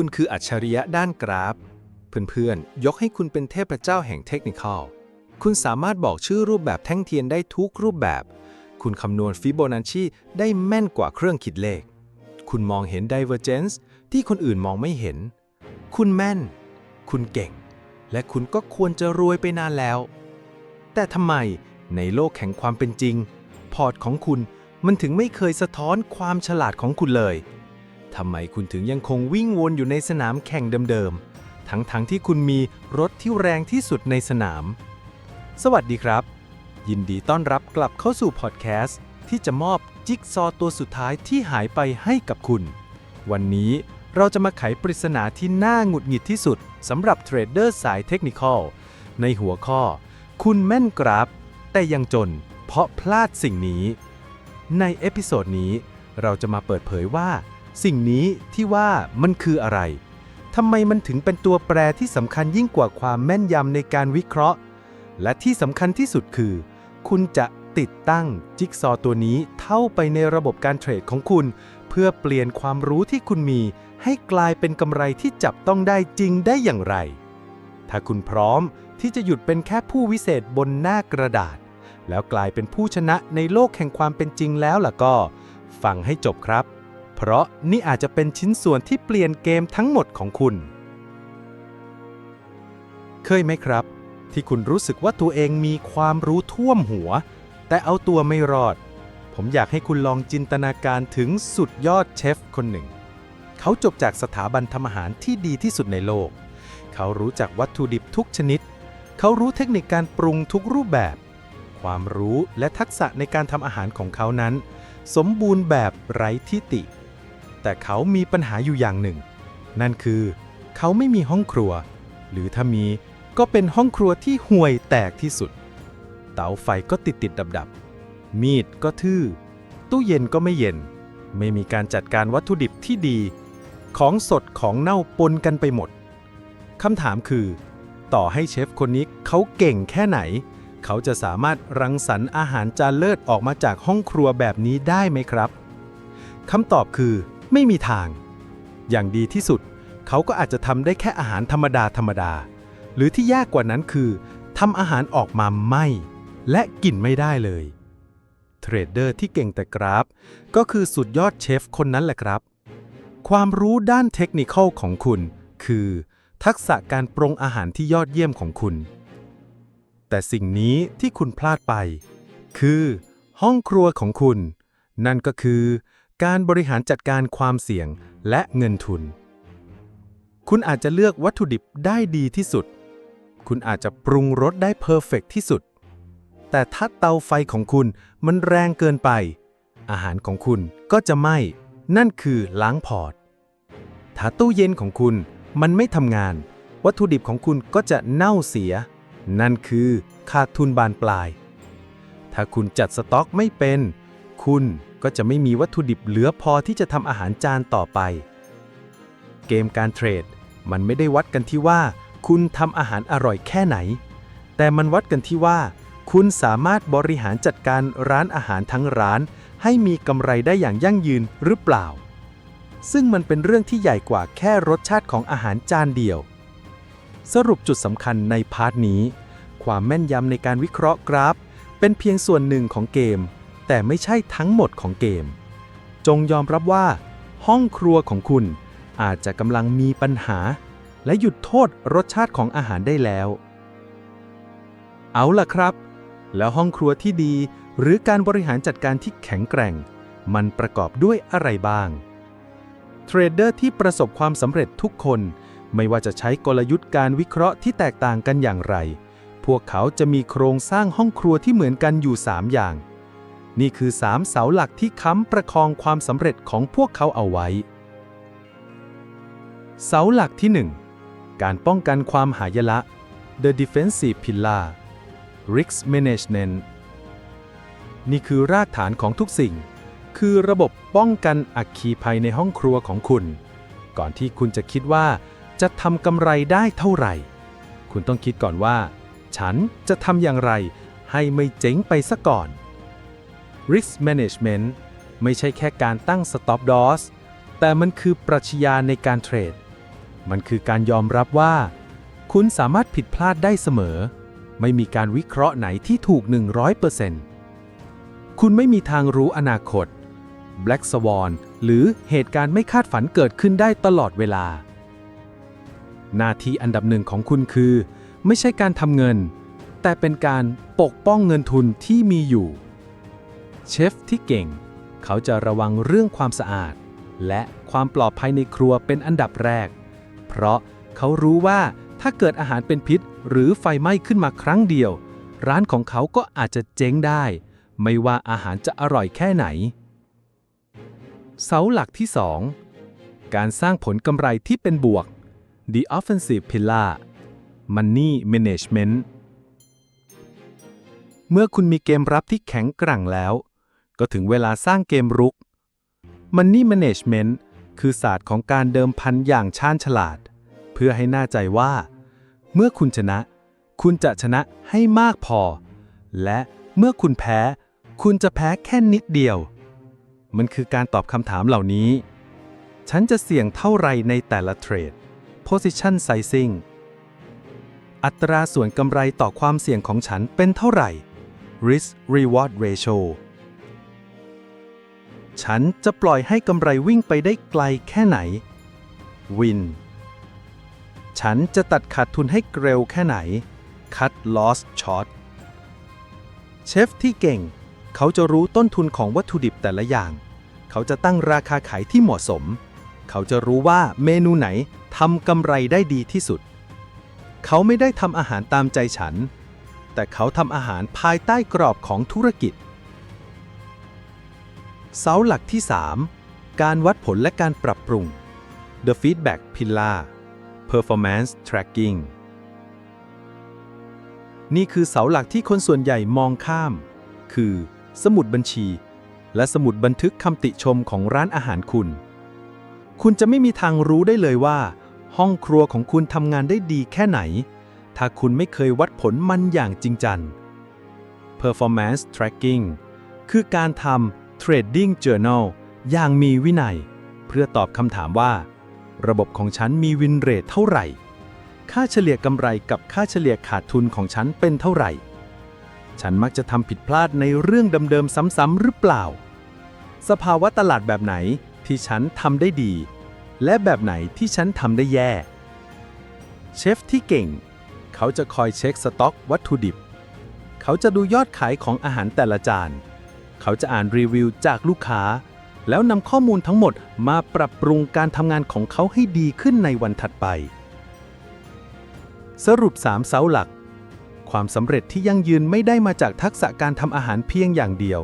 คุณคืออัจฉริยะด้านกราฟ เพื่อนๆ ยกให้คุณเป็นเทพเจ้าแห่งเทคนิคอล คุณสามารถบอกชื่อรูปแบบแท่งเทียนได้ทุกรูปแบบ คุณคำนวณฟิโบนัชชีได้แม่นกว่าเครื่องคิดเลข คุณมองเห็น Divergence ที่คนอื่นมองไม่เห็น คุณแม่น คุณเก่ง และคุณก็ควรจะรวยไปนานแล้ว แต่ทำไมในโลกแห่งความเป็นจริง พอร์ตของคุณมันถึงไม่เคยสะท้อนความฉลาดของคุณเลย ทำไมคุณถึงยังคงวิ่งวนอยู่ในสนามแข่งเดิมๆ ทั้งๆทที่คุณมีรถที่แรงที่สุดในสนาม สวัสดีครับ ยินดีต้อนรับกลับเข้าสู่พอดแคสต์ที่จะมอบจิ๊กซอว์ตัวสุดท้ายที่หายไปให้กับคุณ วันนี้เราจะมาไขปริศนาที่น่าหงุดหงิดที่สุดสำหรับเทรดเดอร์สายเทคนิคอลในหัวข้อ คุณแม่นกราฟ แต่ยังจน เพราะพลาดสิ่งนี้ ในเอพิโซดนี้เราจะมาเปิดเผยว่า สิ่งนี้ที่ว่ามันคืออะไรทำไมมันถึงเป็นตัวแปรที่สำคัญยิ่งกว่าความแม่นยำในการวิเคราะห์ และที่สำคัญที่สุดคือ คุณจะติดตั้งจิ๊กซอตัวนี้เข้าไปในระบบการเทรดของคุณ เพื่อเปลี่ยนความรู้ที่คุณมี ให้กลายเป็นกำไรที่จับต้องได้จริงได้อย่างไร ถ้าคุณพร้อมที่จะหยุดเป็นแค่ผู้วิเศษบนหน้ากระดาษ แล้วกลายเป็นผู้ชนะในโลกแห่งความเป็นจริงแล้วล่ะก็ ฟังให้จบครับ เพราะนี่อาจจะเป็นชิ้นส่วนที่เปลี่ยนเกมทั้งหมดของคุณ เคยไหมครับ ที่คุณรู้สึกว่าตัวเองมีความรู้ท่วมหัว แต่เอาตัวไม่รอด ผมอยากให้คุณลองจินตนาการถึงสุดยอดเชฟคนหนึ่ง เขาจบจากสถาบันทำอาหารที่ดีที่สุดในโลก เขารู้จักวัตถุดิบทุกชนิด เขารู้เทคนิคการปรุงทุกรูปแบบ ความรู้และทักษะในการทำอาหารของเขานั้น สมบูรณ์แบบไร้ที่ติ แต่เขามีปัญหาอยู่อย่างหนึ่ง นั่นคือเขาไม่มีห้องครัว หรือถ้ามีก็เป็นห้องครัวที่ห่วยแตกที่สุด เตาไฟก็ติดติดดับดับมีดก็ทื่อ ตู้เย็นก็ไม่เย็น ไม่มีการจัดการวัตถุดิบที่ดี ของสดของเน่าปนกันไปหมดคำถามคือ ต่อให้เชฟคนนี้เขาเก่งแค่ไหน เขาจะสามารถรังสรรค์อาหารจานเลิศออกมาจากห้องครัวแบบนี้ได้ไหมครับคำตอบคือ ไม่มีทาง อย่างดีที่สุด เขาก็อาจจะทำได้แค่อาหารธรรมดาธรรมดา หรือที่ยากกว่านั้นคือทำอาหารออกมาไหม้และกินไม่ได้เลย เทรดเดอร์ที่เก่งแต่กราฟ ก็คือสุดยอดเชฟคนนั้นแหละครับ ความรู้ด้านเทคนิคของคุณ คือ ทักษะการปรุงอาหารที่ยอดเยี่ยมของคุณ แต่สิ่งนี้ที่คุณพลาดไป คือ ห้องครัวของคุณ นั่นก็คือ การบริหารจัดการความเสี่ยงและเงินทุน คุณอาจจะเลือกวัตถุดิบได้ดีที่สุด คุณอาจจะปรุงรสได้เพอร์เฟกที่สุด แต่ถ้าเตาไฟของคุณมันแรงเกินไป อาหารของคุณก็จะไหม้ นั่นคือล้างพอร์ต ถ้าตู้เย็นของคุณมันไม่ทำงาน วัตถุดิบของคุณก็จะเน่าเสีย นั่นคือขาดทุนบานปลาย ถ้าคุณจัดสต็อกไม่เป็น คุณ ก็จะไม่มีวัตถุดิบเหลือพอที่จะทำอาหารจานต่อไป เกมการเทรด มันไม่ได้วัดกันที่ว่า คุณทำอาหารอร่อยแค่ไหน แต่มันวัดกันที่ว่า คุณสามารถบริหารจัดการร้านอาหารทั้งร้าน ให้มีกำไรได้อย่างยั่งยืนหรือเปล่า ซึ่งมันเป็นเรื่องที่ใหญ่กว่าแค่รสชาติของอาหารจานเดียว สรุปจุดสำคัญในพาร์ทนี้ ความแม่นยำในการวิเคราะห์กราฟ เป็นเพียงส่วนหนึ่งของเกม แต่ไม่ใช่ทั้งหมดของเกม จงยอมรับว่า ห้องครัวของคุณอาจจะกำลังมีปัญหา และหยุดโทษรสชาติของอาหารได้แล้ว เอาล่ะครับ แล้วห้องครัวที่ดีหรือการบริหารจัดการที่แข็งแกร่ง มันประกอบด้วยอะไรบ้าง เทรดเดอร์ที่ประสบความสำเร็จทุกคน ไม่ว่าจะใช้กลยุทธ์การวิเคราะห์ที่แตกต่างกันอย่างไร พวกเขาจะมีโครงสร้างห้องครัวที่เหมือนกันอยู่ 3 อย่าง นี่คือ3เสาหลักที่ค้ำประคองความสำเร็จของพวกเขาเอาไว้ เสาหลักที่ 1 การป้องกันความหายละ The Defensive Pillar Risk Management นี่คือรากฐานของทุกสิ่ง คือระบบป้องกันอัคคีภัยในห้องครัวของคุณ ก่อนที่คุณจะคิดว่าจะทำกำไรได้เท่าไหร่ คุณต้องคิดก่อนว่า ฉันจะทำอย่างไรให้ไม่เจ๊งไปซะก่อน Risk Management ไม่ใช่แค่การตั้ง Stop Loss แต่มันคือปรัชญาในการเทรด มันคือการยอมรับว่า คุณสามารถผิดพลาดได้เสมอ ไม่มีการวิเคราะห์ไหนที่ถูก 100%คุณไม่มีทางรู้อนาคต Black Swan หรือเหตุการณ์ไม่คาดฝันเกิดขึ้นได้ตลอดเวลา หน้าที่อันดับหนึ่งของคุณคือ ไม่ใช่การทำเงิน แต่เป็นการปกป้องเงินทุนที่มีอยู่ เชฟที่เก่ง เขาจะระวังเรื่องความสะอาด และความปลอดภัยในครัวเป็นอันดับแรก เพราะเขารู้ว่าถ้าเกิดอาหารเป็นพิษ หรือไฟไหม้ขึ้นมาครั้งเดียว ร้านของเขาก็อาจจะเจ๊งได้ ไม่ว่าอาหารจะอร่อยแค่ไหน เสาหลักที่ 2 การสร้างผลกำไรที่เป็นบวก The Offensive Pillar Money Management เมื่อคุณมีเกมรับที่แข็งแกร่งแล้ว ก็ถึงเวลาสร้างเกมรุก Money Management คือศาสตร์ของการเดิมพันอย่างชาญฉลาด เพื่อให้แน่ใจว่า เมื่อคุณชนะ คุณจะชนะให้มากพอ และเมื่อคุณแพ้ คุณจะแพ้แค่นิดเดียว มันคือการตอบคำถามเหล่านี้ ฉันจะเสี่ยงเท่าไรในแต่ละเทรด position sizing อัตราส่วนกำไรต่อความเสี่ยงของฉันเป็นเท่าไหร่ risk reward ratio ฉันจะปล่อยให้กำไรวิ่งไปได้ไกลแค่ไหน win ฉันจะตัดขาดทุนให้เร็วแค่ไหน cut loss short เชฟที่เก่ง เขาจะรู้ต้นทุนของวัตถุดิบแต่ละอย่าง เขาจะตั้งราคาขายที่เหมาะสม เขาจะรู้ว่าเมนูไหนทำกำไรได้ดีที่สุด เขาไม่ได้ทำอาหารตามใจฉัน แต่เขาทำอาหารภายใต้กรอบของธุรกิจ เสาหลักที่ 3 การวัดผลและการปรับปรุง The Feedback Pillar Performance Tracking นี่คือเสาหลักที่คนส่วนใหญ่มองข้าม คือ สมุดบัญชี และสมุดบันทึกคำติชมของร้านอาหารคุณ คุณจะไม่มีทางรู้ได้เลยว่า ห้องครัวของคุณทำงานได้ดีแค่ไหน ถ้าคุณไม่เคยวัดผลมันอย่างจริงจัง Performance Tracking คือการทำ Trading Journal อย่างมีวินัย เพื่อตอบคำถามว่า ระบบของฉันมีวินเรทเท่าไหร่ ค่าเฉลี่ยกำไรกับค่าเฉลี่ยขาดทุนของฉันเป็นเท่าไหร่ ฉันมักจะทำผิดพลาดในเรื่องเดิมๆซ้ำๆหรือเปล่า สภาวะตลาดแบบไหนที่ฉันทำได้ดี และแบบไหนที่ฉันทำได้แย่ เชฟที่เก่ง เขาจะคอยเช็คสต็อกวัตถุดิบ เขาจะดูยอดขายของอาหารแต่ละจาน เขาจะอ่านรีวิวจากลูกค้า แล้วนำข้อมูลทั้งหมดมาปรับปรุงการทำงานของเขาให้ดีขึ้นในวันถัดไป สรุป 3 เสาหลัก ความสำเร็จที่ยั่งยืนไม่ได้มาจากทักษะการทำอาหารเพียงอย่างเดียว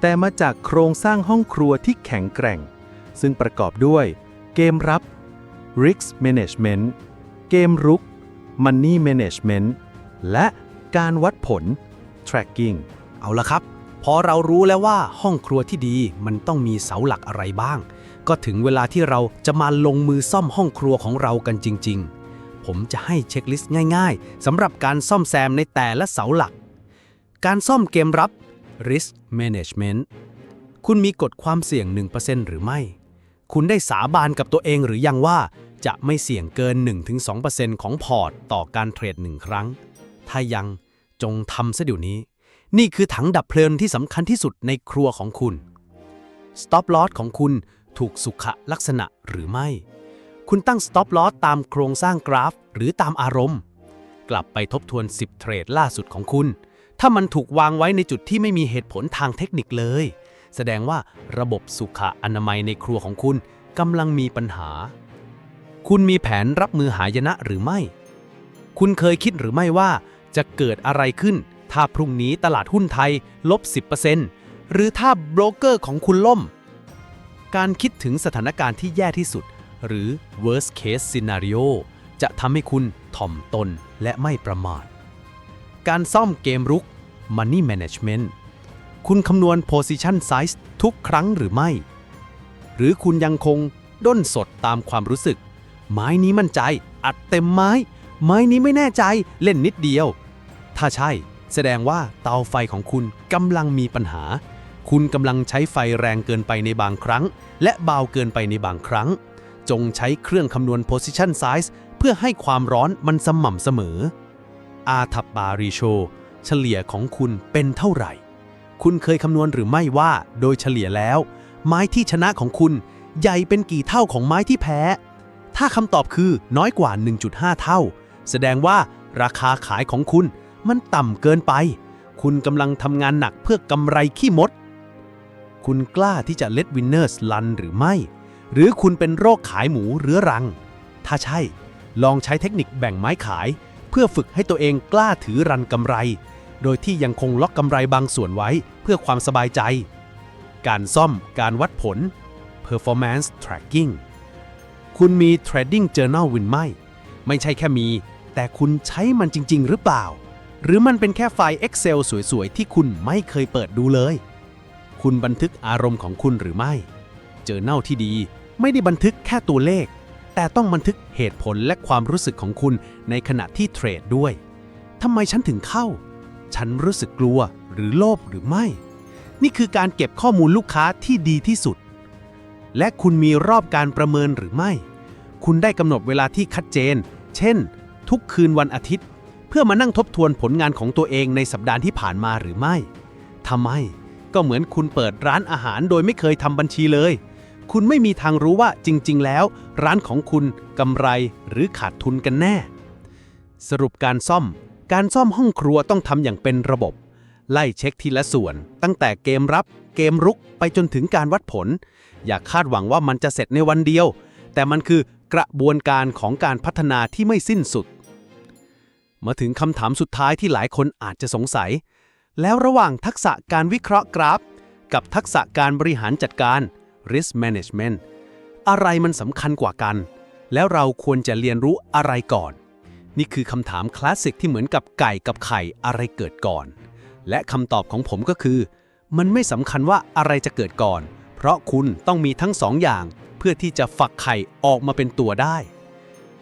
แต่มาจากโครงสร้างห้องครัวที่แข็งแกร่ง ซึ่งประกอบด้วย เกมรับ Risk Management เกมรุก Money Management และการวัดผล Tracking เอาละครับ พอเรารู้แล้วว่าห้องครัวที่ดีมันต้องมีเสาหลักอะไรบ้าง ก็ถึงเวลาที่เราจะมาลงมือซ่อมห้องครัวของเรากันจริง ๆ ผมจะให้เช็คลิสต์ง่าย ๆสำหรับการซ่อมแซมในแต่ละเสาหลัก การซ่อมเกมรับ Risk Management คุณมีกฎความเสี่ยง 1%หรือไม่ คุณได้สาบานกับตัวเองหรือยังว่าจะไม่เสี่ยงเกิน 1-2%ของพอร์ต ต่อการเทรดหนึ่งครั้ง ถ้ายังจงทำซะเดี๋ยวนี้ นี่คือถังดับเพลิงที่สำคัญที่สุดในครัวของคุณ Stop Loss ของคุณถูกสุขลักษณะหรือไม่ คุณตั้ง Stop Loss ตามโครงสร้างกราฟ หรือตามอารมณ์ กลับไปทบทวน 10 เทรดล่าสุดของคุณ ถ้ามันถูกวางไว้ในจุดที่ไม่มีเหตุผลทางเทคนิคเลย แสดงว่าระบบสุขอนามัยในครัวของคุณกำลังมีปัญหา คุณมีแผนรับมือหายนะหรือไม่ คุณเคยคิดหรือไม่ว่าจะเกิดอะไรขึ้น ถ้าพรุ่งนี้ตลาดหุ้นไทยลบ 10%หรือถ้าโบรกเกอร์ของคุณล่ม การคิดถึงสถานการณ์ที่แย่ที่สุด หรือ worst case scenario จะทำให้คุณถ่อมตนและไม่ประมาท การซ่อมเกมรุก money management คุณคำนวณ position size ทุกครั้งหรือไม่ หรือคุณยังคงด้นสดตามความรู้สึก ไม้นี้มั่นใจ อัดเต็มไม้ ไม้นี้ไม่แน่ใจเล่นนิดเดียว ถ้าใช่ แสดงว่าเตาไฟของคุณกำลังมีปัญหา คุณกำลังใช้ไฟแรงเกินไปในบางครั้ง และเบาเกินไปในบางครั้ง จงใช้เครื่องคำนวณ position size เพื่อให้ความร้อนมันสม่ำเสมอ อาทับบารีโช เฉลี่ยของคุณเป็นเท่าไหร่ คุณเคยคำนวณหรือไม่ว่า โดยเฉลี่ยแล้ว ไม้ที่ชนะของคุณ ใหญ่เป็นกี่เท่าของไม้ที่แพ้ ถ้าคำตอบคือน้อยกว่า 1.5 เท่า แสดงว่าราคาขายของคุณ มันต่ำเกินไป คุณกำลังทำงานหนักเพื่อกำไรขี้มด คุณกล้าที่จะ let winners ลันหรือไม่ หรือคุณเป็นโรคขายหมูเรื้อรัง ถ้าใช่ ลองใช้เทคนิคแบ่งไม้ขาย เพื่อฝึกให้ตัวเองกล้าถือรันกำไร โดยที่ยังคงล็อกกำไรบางส่วนไว้เพื่อความสบายใจ การซ่อม การวัดผล performance tracking คุณมี trading journal วินไม่ ไม่ใช่แค่มี แต่คุณใช้มันจริง ๆ หรือเปล่า หรือมันเป็นแค่ไฟล์ Excel สวยๆ ที่คุณไม่เคยเปิดดูเลย คุณบันทึกอารมณ์ของคุณหรือไม่ เจอเน่าที่ดี ไม่ได้บันทึกแค่ตัวเลข แต่ต้องบันทึกเหตุผลและความรู้สึกของคุณในขณะที่เทรดด้วยทำไมฉันถึงเข้า ฉันรู้สึกกลัวหรือโลภหรือไม่ นี่คือการเก็บข้อมูลลูกค้าที่ดีที่สุด และคุณมีรอบการประเมินหรือไม่ คุณได้กำหนดเวลาที่ชัดเจน เช่น ทุกคืนวันอาทิตย์ เพื่อมานั่งทบทวนผลงานของตัวเองในสัปดาห์ที่ผ่านมาหรือไม่ทำไม ก็เหมือนคุณเปิดร้านอาหารโดยไม่เคยทำบัญชีเลย คุณไม่มีทางรู้ว่าจริง ๆ แล้ว ร้านของคุณกำไรหรือขาดทุนกันแน่ สรุปการซ่อม การซ่อมห้องครัวต้องทำอย่างเป็นระบบ ไล่เช็คทีละส่วน ตั้งแต่เกมรับ เกมรุกไปจนถึงการวัดผล อย่าคาดหวังว่ามันจะเสร็จในวันเดียว แต่มันคือกระบวนการของการพัฒนาที่ไม่สิ้นสุด มาถึงคำถามสุดท้ายที่หลายคนอาจจะสงสัย แล้วระหว่างทักษะการวิเคราะห์กราฟ กับทักษะการบริหารจัดการ risk management อะไรมันสำคัญกว่ากัน แล้วเราควรจะเรียนรู้อะไรก่อน นี่คือคำถามคลาสสิกที่เหมือนกับไก่กับไข่อะไรเกิดก่อน และคำตอบของผมก็คือ มันไม่สำคัญว่าอะไรจะเกิดก่อน เพราะคุณต้องมีทั้งสองอย่าง เพื่อที่จะฝักไข่ออกมาเป็นตัวได้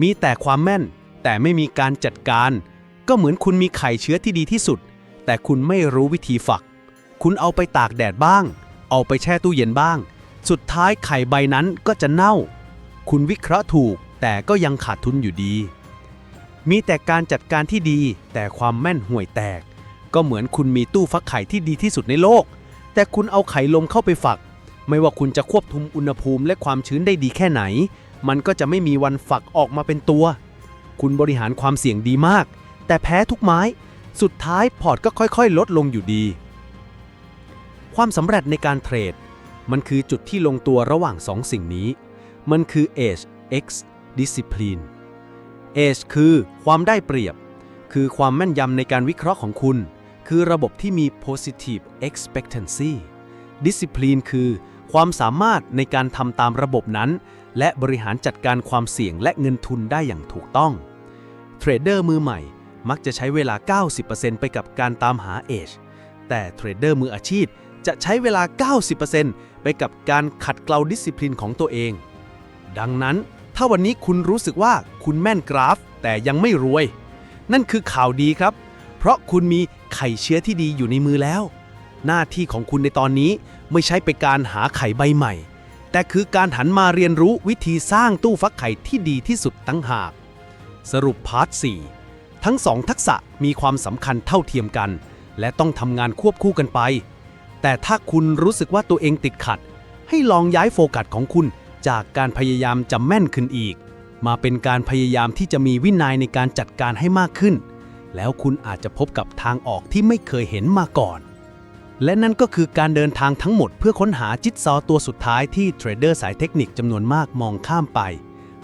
มีแต่ความแม่น แต่ไม่มีการจัดการ ก็เหมือนคุณมีไข่เชื้อที่ดีที่สุด แต่คุณไม่รู้วิธีฝัก คุณเอาไปตากแดดบ้าง เอาไปแช่ตู้เย็นบ้าง สุดท้ายไข่ใบนั้นก็จะเน่า คุณวิเคราะห์ถูก แต่ก็ยังขาดทุนอยู่ดี มีแต่การจัดการที่ดี แต่ความแม่นห่วยแตก ก็เหมือนคุณมีตู้ฟักไข่ที่ดีที่สุดในโลก แต่คุณเอาไข่ลมเข้าไปฝัก ไม่ว่าคุณจะควบคุมอุณหภูมิและความชื้นได้ดีแค่ไหน มันก็จะไม่มีวันฝักออกมาเป็นตัว คุณบริหารความเสี่ยงดีมาก แต่แพ้ทุกไม้ สุดท้ายพอร์ตก็ค่อยๆ ลดลงอยู่ดี ความสำเร็จในการเทรด มันคือจุดที่ลงตัวระหว่างสองสิ่งนี้ มันคือ Age X Discipline Age คือความได้เปรียบ คือความแม่นยำในการวิเคราะห์ของคุณ คือระบบที่มี positive expectancy Discipline คือความสามารถในการทำตามระบบนั้น และบริหารจัดการความเสี่ยงและเงินทุนได้อย่างถูกต้อง เทรดเดอร์มือใหม่ มักจะใช้เวลา 90%ไปกับการตามหา Age แต่เทรดเดอร์มืออาชีพจะใช้เวลา 90%ไปกับการขัดเกลาดิสซิ p ลินของตัวเอง ดังนั้นถ้าวันนี้คุณรู้สึกว่าคุณแม่นกราฟ แต่ยังไม่รวย นั่นคือข่าวดีครับ เพราะคุณมีไข่เชื้อที่ดีอยู่ในมือแล้ว หน้าที่ของคุณในตอนนี้ไม่ใช่ไปการหาไข่ใบใหม่ แต่คือการหันมาเรียนรู้วิธีสร้างตู้ฟักไข่ที่ดีที่สุดตั้งหาก สรุปพาร์ท 4 ทั้งสองทักษะมีความสำคัญเท่าเทียมกัน และต้องทำงานควบคู่กันไป แต่ถ้าคุณรู้สึกว่าตัวเองติดขัด ให้ลองย้ายโฟกัสของคุณจากการพยายามจะแม่นขึ้นอีก มาเป็นการพยายามที่จะมีวินัยในการจัดการให้มากขึ้น แล้วคุณอาจจะพบกับทางออกที่ไม่เคยเห็นมาก่อน และนั่นก็คือการเดินทางทั้งหมดเพื่อค้นหาจิ๊กซอว์ตัวสุดท้ายที่เทรดเดอร์สายเทคนิคจำนวนมากมองข้ามไป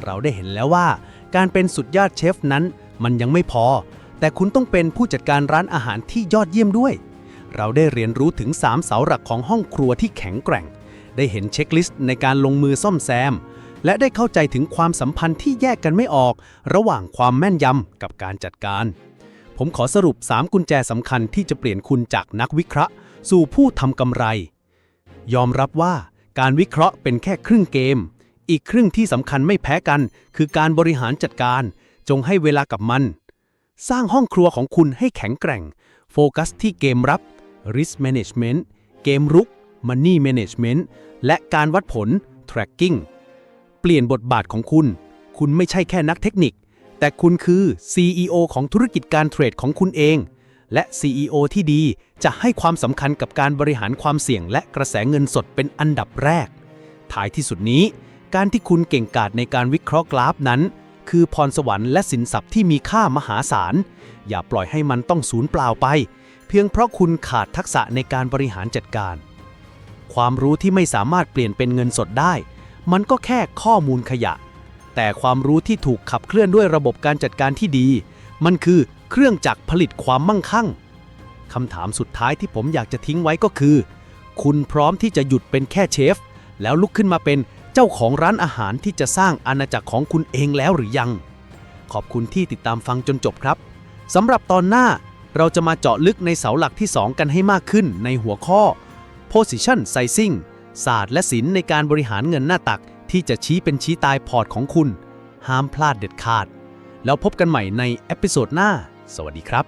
เราได้เห็นแล้วว่า การเป็นสุดยอดเชฟนั้น มันยังไม่พอ แต่คุณต้องเป็นผู้จัดการร้านอาหารที่ยอดเยี่ยมด้วย เราได้เรียนรู้ถึง 3 เสาหลักของห้องครัวที่แข็งแกร่ง ได้เห็นเช็คลิสต์ในการลงมือซ่อมแซม และได้เข้าใจถึงความสัมพันธ์ที่แยกกันไม่ออก ระหว่างความแม่นยำกับการจัดการ ผมขอสรุป 3 กุญแจสำคัญที่จะเปลี่ยนคุณจากนักวิเคราะห์ สู่ผู้ทำกำไร ยอมรับว่าการวิเคราะห์เป็นแค่ครึ่งเกม อีกครึ่งที่สำคัญไม่แพ้กัน คือการบริหารจัดการ จงให้เวลากับมัน สร้างห้องครัวของคุณให้แข็งแกร่ง โฟกัสที่เกมรับ risk management เกมรุก money management และการวัดผล tracking เปลี่ยนบทบาทของคุณ คุณไม่ใช่แค่นักเทคนิค แต่คุณคือ CEO ของธุรกิจการเทรดของคุณเอง และ CEO ที่ดีจะให้ความสำคัญกับการบริหารความเสี่ยงและกระแสเงินสดเป็นอันดับแรก ท้ายที่สุดนี้ การที่คุณเก่งกาจในการวิเคราะห์กราฟนั้น คือพรสวรรค์และสินทรัพย์ที่มีค่ามหาศาล อย่าปล่อยให้มันต้องสูญเปล่าไป เพียงเพราะคุณขาดทักษะในการบริหารจัดการ ความรู้ที่ไม่สามารถเปลี่ยนเป็นเงินสดได้ มันก็แค่ข้อมูลขยะ แต่ความรู้ที่ถูกขับเคลื่อนด้วยระบบการจัดการที่ดี มันคือเครื่องจักรผลิตความมั่งคั่งคำถามสุดท้ายที่ผมอยากจะทิ้งไว้ก็คือ คุณพร้อมที่จะหยุดเป็นแค่เชฟ แล้วลุกขึ้นมาเป็นเจ้าของร้านอาหารที่จะสร้างอาณาจักรของคุณเองแล้วหรือยัง ขอบคุณที่ติดตามฟังจนจบครับสำหรับตอนหน้าเราจะมาเจาะลึกในเสาหลักที่ 2 กันให้มากขึ้นในหัวข้อ position sizing ศาสตร์และศิลป์ในการบริหารเงินหน้าตักที่จะชี้เป็นชี้ตายพอร์ตของคุณ ห้ามพลาดเด็ดขาด แล้วพบกันใหม่ในเอพิโซดหน้า สวัสดีครับ